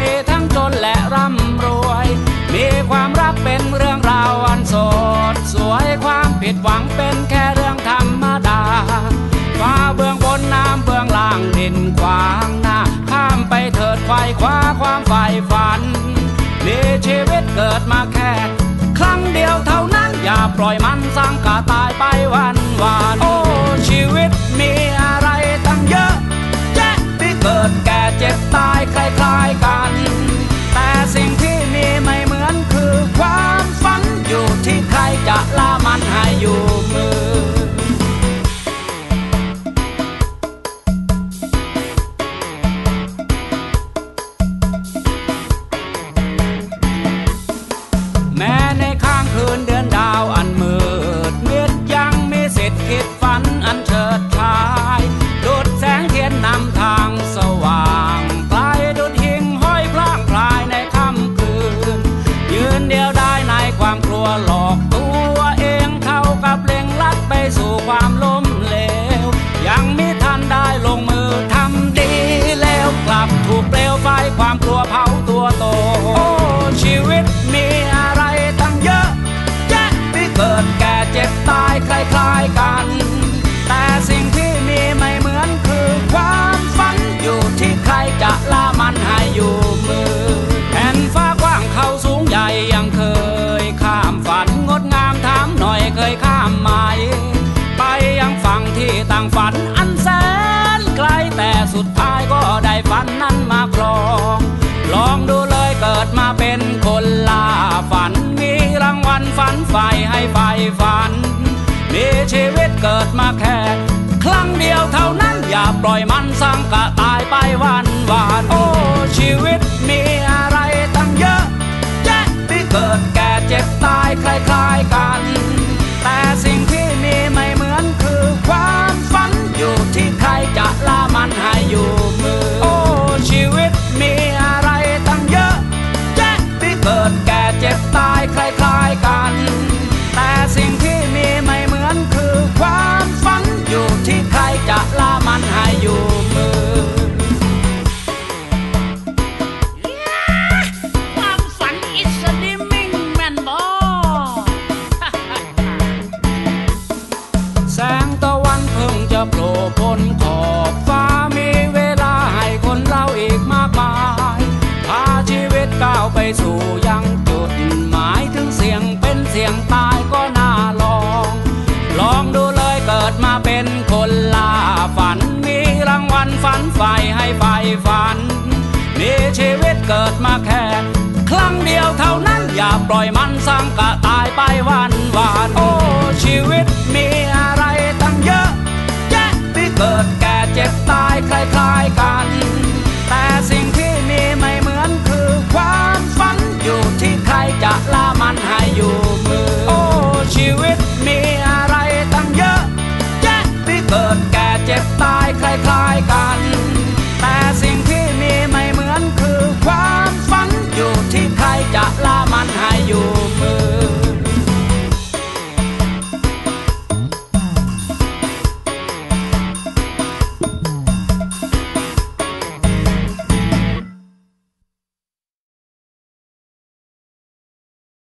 มีทั้งจนและร่ำรวย มีความรักเป็นเรื่องราวอันสดสวยความผิดหวังเป็นแค่เรื่องธรรมดาฟ้าเบื้องบนน้ำเบื้องล่างดินกว้างหน้าข้ามไปเถิดไฟคว้าความฝ่ายฝัน มีชีวิตเกิดมาแค่ครั้งเดียวเท่านั้นอย่าปล่อยมันสร้างกาตายไปวันวานโอ้ชีวิตมีอะไรตั้งเยอะแยะที่เกิดแก ค ไฟให้ไฟฝัน มีชีวิตเกิดมาแค่ครั้งเดียวเท่านั้นอย่าปล่อยมันสังกะตายไปวันวานโอ้ สู่ยังจุดหมายถึงเสียงเป็นเสียงตายก็น่าลอง ลองดูเลยเกิดมาเป็นคนลาฝัน มีรางวัลฝันใฝ่ให้ไฟฝัน มีชีวิตเกิดมาแค่ครั้งเดียวเท่านั้นอย่าปล่อยมันสร้างกะตายไปวันวานโอ้ชีวิตมีอะไรตั้งเยอะแยะที่เกิดแก่เจ็บตายคล้ายๆกัน